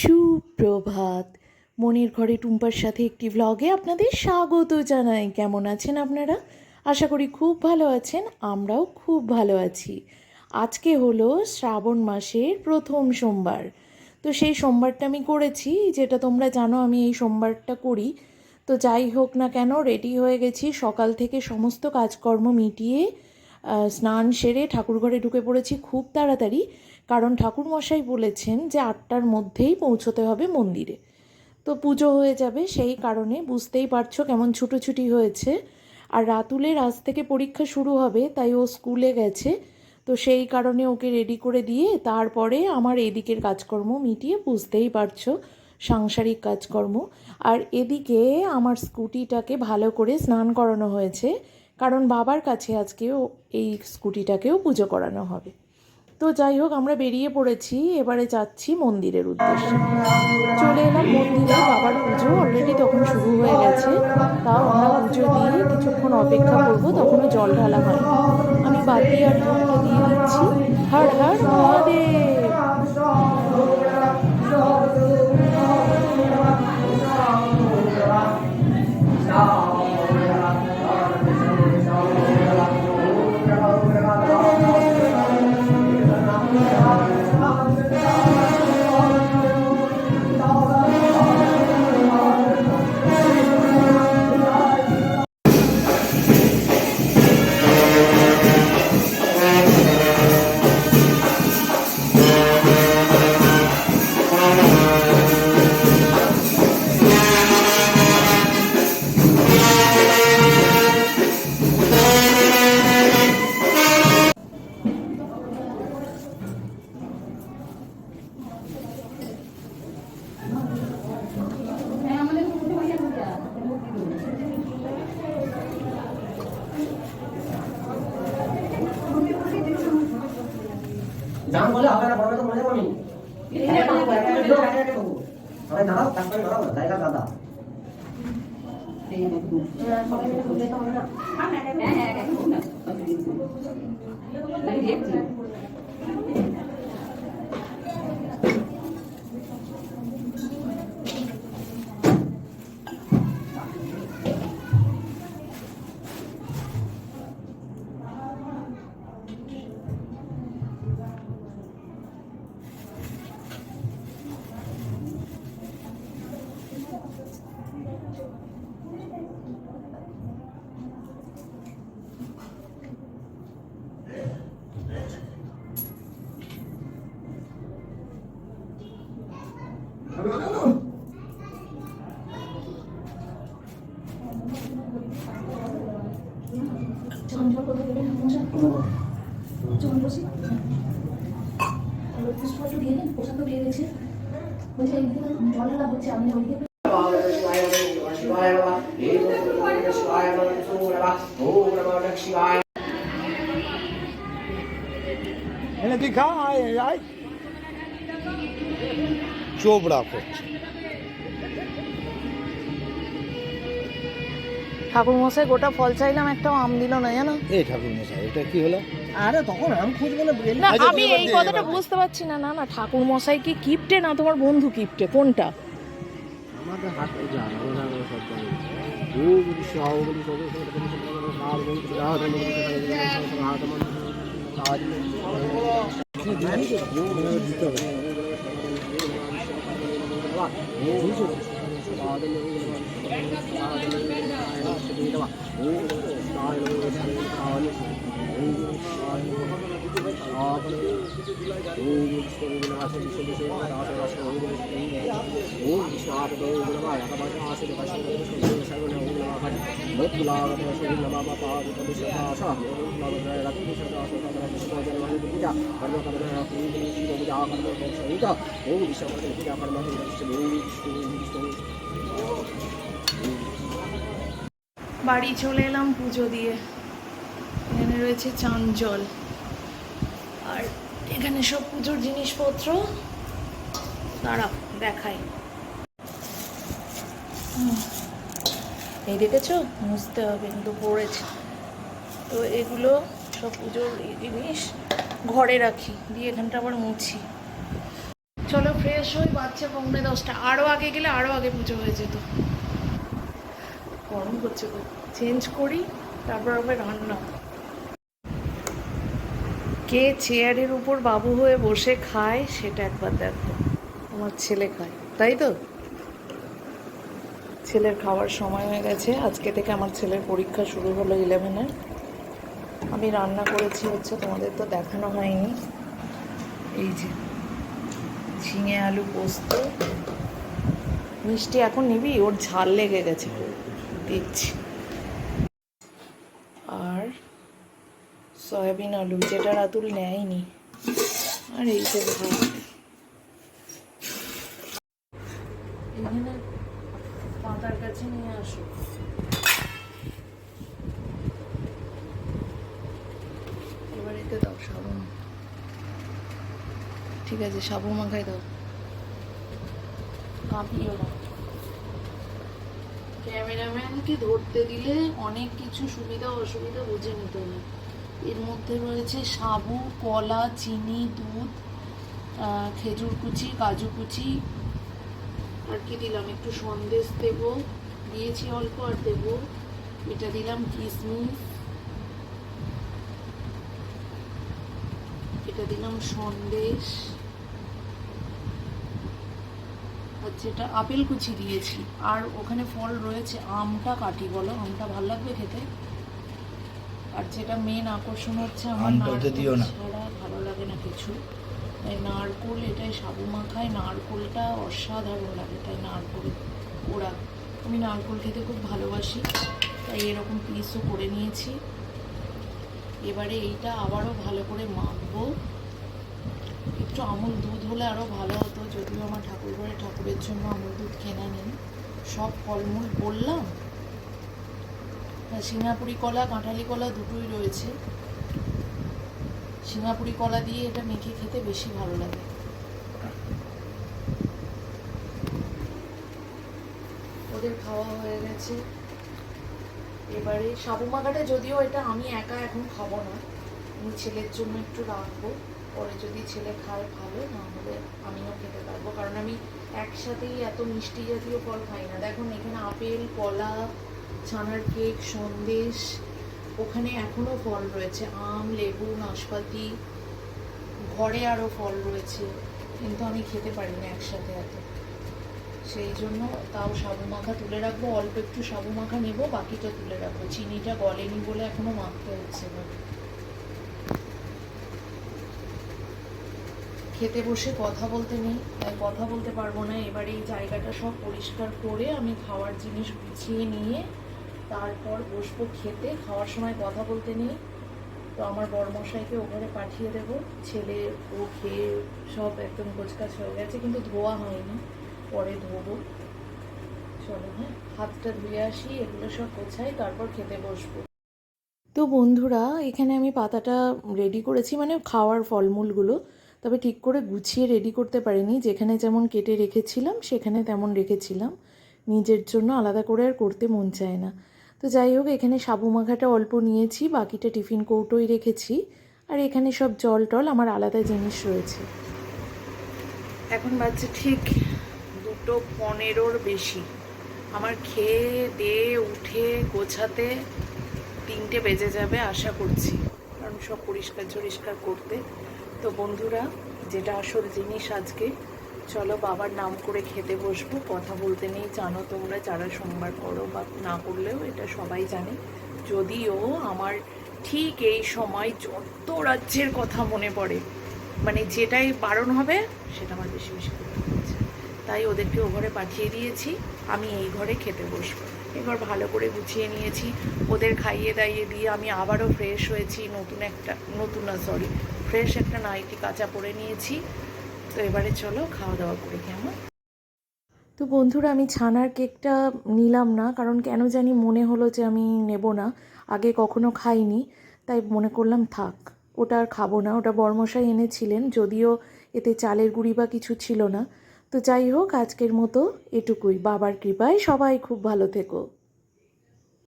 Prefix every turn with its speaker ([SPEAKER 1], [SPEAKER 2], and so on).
[SPEAKER 1] সুপ্রভাত। মনের ঘরে টুম্পার সাথে একটি ভ্লগে আপনাদের স্বাগত জানাই। কেমন আছেন আপনারা? আশা করি খুব ভালো আছেন, আমরাও খুব ভালো আছি। আজকে হলো শ্রাবণ মাসের প্রথম সোমবার। তো সেই সোমবারটা আমি করেছি, যেটা তোমরা জানো আমি এই সোমবারটা করি। তো যাই হোক না কেন রেডি হয়ে গেছি সকাল থেকে সমস্ত কাজকর্ম মিটিয়ে স্নান সেরে ঠাকুরঘরে ঢুকে পড়েছি খুব তাড়াতাড়ি। কারণ ঠাকুরমশাই বলেছেন যে আটটার মধ্যেই পৌঁছতে হবে মন্দিরে। তো পুজো হয়ে যাবে সেই কারণে বুঝতেই পারছ কেমন ছুটোছুটি হয়েছে। আর রাতুলের আজ থেকে পরীক্ষা শুরু হবে, তাই ও স্কুলে গেছে। তো সেই কারণে ওকে রেডি করে দিয়ে তারপরে আমার এদিকের কাজকর্ম মিটিয়ে বুঝতেই পারছ, সাংসারিক কাজকর্ম। আর এদিকে আমার স্কুটিটাকে ভালো করে স্নান করানো হয়েছে, কারণ বাবার কাছে আজকেও এই স্কুটিটাকেও পুজো করানো হবে। তো যাই হোক, আমরা বেরিয়ে পড়েছি। এবারে যাচ্ছি মন্দিরের উদ্দেশ্যে। চলে এলাম মন্দিরে, বাবার পুজো অলরেডি তখন শুরু হয়ে গেছে। তাও আমরা পুজো দিয়ে কিছুক্ষণ অপেক্ষা করব, তখনও জল ঢালা হয় আমি বাতি আর ধূপটা দিয়ে দিচ্ছি। হাড় হাড় মহাদেব!
[SPEAKER 2] জাম বলে হবে না বড় তো মনে আমি। সবাই দাঁড়াও তারপরে দাঁড়াও না জায়গা দাদা।
[SPEAKER 3] এনে তুই খা আয় আয় করছে।
[SPEAKER 1] ঠাকুর মশাই গোটা ফল চাইলাম একটাও আম দিল না জানো
[SPEAKER 3] এই ঠাকুর মশাই এটা কি হলো
[SPEAKER 2] আরে তখন আম খুঁজবো না
[SPEAKER 1] না
[SPEAKER 3] আচ্ছা,
[SPEAKER 1] আমি এই কথাটা বুঝতে পারছি না না না ঠাকুর মশাই কি কিপটে না তোমার বন্ধু কিপটে কোনটা
[SPEAKER 2] আমাদের হাত জানা ওরা সব বলি সব বলি সব সব বলি সব বলি রাত বলি আজ দিতে হবে
[SPEAKER 1] বাড়ি চলে এলাম পুজো দিয়ে। এখানে রয়েছে চান জল। আর এখানে সব পুজোর জিনিসপত্র। দাঁড়াও দেখাই। এই দেখেছ? মুছতে হবে, কিন্তু পড়েছে। তো এগুলো সব পুজোর জিনিস ঘরে রাখি, দিয়ে এখানটা আবার মুছি। চলো ফ্রেশ হই, বাচ্চা পৌনে দশটা। আরও আগে গেলে আরও আগে পুজো হয়ে যেত। গরম করছে চেঞ্জ করি, তারপর আবার রান্না। কে চেয়ারের উপর বাবু হয়ে বসে খায়, সেটা একবার দেখো। আমার ছেলে খায়, তাই তো? ছেলের খাওয়ার সময় হয়ে গেছে। আজকে থেকে আমার ছেলের পরীক্ষা শুরু হলো ইলেভেনের আমি রান্না করেছি হচ্ছে, তোমাদের তো দেখানো হয়নি। এই যে, ঝিঙে আলু পোস্ত। মিষ্টি এখন নিবি? ওর ঝাল লেগে গেছে। দিচ্ছি। আর সয়াবিন আলু যেটা রাতুল নেয়নি। আর এই যে এখানে পাতার কাছে নিয়ে আসো। এবার দাও ঠিক আছে সাবু মাখাই দাও। কাঁপিও না। ক্যামেরাম্যানকে ধরতে দিলে অনেক কিছু সুবিধা অসুবিধা বুঝে নিতে হয় এর মধ্যে রয়েছে সাবু, কলা, চিনি, দুধ খেজুর কুচি, কাজু কুচি। আর কি দিলাম? একটু সন্দেশ দেব। দিয়েছি অল্প আর দেব। এটা দিলাম কিশমিশ এটা দিলাম সন্দেশ আর যেটা আপেল কুচি দিয়েছি। আর ওখানে ফল রয়েছে আমটা কাটি বলো আমটা ভালো লাগবে খেতে? আর যেটা মেন আকর্ষণ হচ্ছে আমার
[SPEAKER 3] দিও
[SPEAKER 1] ছাড়া ভালো লাগে না কিছু। তাই নারকোল এটাই সাবু মাখায় নারকোলটা অসাধারণ লাগে তাই নারকোল ওরা আমি নারকোল খেতে খুব ভালোবাসি তাই এরকম পিসও করে নিয়েছি। এবারে এইটা আবারও ভালো করে মাখবো। একটু আমুল দুধ হলে আরও ভালো হতো। যদিও আমার ঠাকুর ঘরে ঠাকুরের জন্য আমুল দুধ কেনা নেই, সব ফলমূল বললাম। সিঙ্গাপুরি কলা, কাঁঠালি কলা দুটোই রয়েছে। সিঙ্গাপুরি কলা দিয়ে এটা মেখে খেতে বেশি ভালো লাগে। ওদের খাওয়া হয়ে গেছে। এবারে সাবু মাখাটা যদিও এটা আমি একা এখন খাব না, আমি ছেলের জন্য একটু রাখব। পরে যদি ছেলে খায় ভালো না হলে আমিও খেতে পারব। কারণ আমি একসাথেই এত মিষ্টি জাতীয় ফল খাই না। দেখুন, এখানে আপেল, কলা, ছানার কেক, সন্দেশ, ওখানে এখনও ফল রয়েছে। আম, লেবু, নাশপাতি, ঘরে আরও ফল রয়েছে। কিন্তু আমি খেতে পারি না একসাথে এত। সেই জন্য তাও সাবু মাখা তুলে রাখব। অল্প একটু সাবু মাখা নেব, বাকিটা তুলে রাখব। চিনিটা গলেনি বলে এখনও মাখতে হচ্ছে না। খেতে বসে কথা বলতে নেই, তাই কথা বলতে পারব না। এবারে এই জায়গাটা সব পরিষ্কার করে আমি খাওয়ার জিনিস গুছিয়ে নিয়ে তারপর বসবো খেতে। খাওয়ার সময় কথা বলতে নেই। তো আমার বড়মশাইকে ওখানে পাঠিয়ে দেবো। ছেলে, ও খেয়ে সব একদম গোছকাছ হয়ে গেছে, কিন্তু ধোয়া হয়নি। পরে ধোবো। চলো হ্যাঁ হাতটা ধুয়ে আসি, এগুলো সব গোছাই, তারপর খেতে বসবো। তো বন্ধুরা, এখানে আমি পাতাটা রেডি করেছি মানে খাওয়ার ফলমূলগুলো। তবে ঠিক করে গুছিয়ে রেডি করতে পারিনি। যেখানে যেমন কেটে রেখেছিলাম, সেখানে তেমন রেখেছিলাম। নিজের জন্য আলাদা করে আর করতে মন চায় না। তো যাই হোক, এখানে সাবু মাখাটা অল্প নিয়েছি, বাকিটা টিফিন কৌটোই রেখেছি। আর এখানে সব জল টল আমার আলাদা জিনিস রয়েছে। এখন বাজছে ঠিক দুটো পনেরোর বেশি। আমার খেয়ে, দিয়ে, উঠে, গোছাতে তিনটে বেজে যাবে আশা করছি। সব পরিষ্কার টরিষ্কার করতে। তো বন্ধুরা, যেটা আসল জিনিস আজকে, চলো বাবার নাম করে খেতে বসবো। কথা বলতে নেই, জানো তোমরা, যারা সোমবার করো বা না করলেও এটা সবাই জানে। যদিও আমার ঠিক এই সময় যত রাজ্যের কথা মনে পড়ে মানে যেটাই বারণ হবে, সেটা আমার বেশি বেশি তাই ওদেরকে ও ঘরে পাঠিয়ে দিয়েছি, আমি এই ঘরে খেতে বসবো। এবার ভালো করে গুছিয়ে নিয়েছি। ওদের খাইয়ে দাইয়ে দিয়ে আমি আবারও ফ্রেশ হয়েছি। নতুন একটা, নতুন না সরি ফ্রেশ একটা নাইটি কাঁচা পরে নিয়েছি। তো এবারে চলো খাওয়া দাওয়া করে কেমন তো বন্ধুরা, আমি ছানার কেকটা নিলাম না, কারণ কেন জানি মনে হলো যে আমি নেব না। আগে কখনো খাইনি, তাই মনে করলাম থাক, ওটা আর খাব না। ওটা বর্মশাই এনেছিলেন, যদিও এতে চালের গুঁড়ি বা কিছু ছিল না। তো যাই হোক আজকের মতো এটুকুই। বাবার কৃপায় সবাই খুব ভালো থেকো।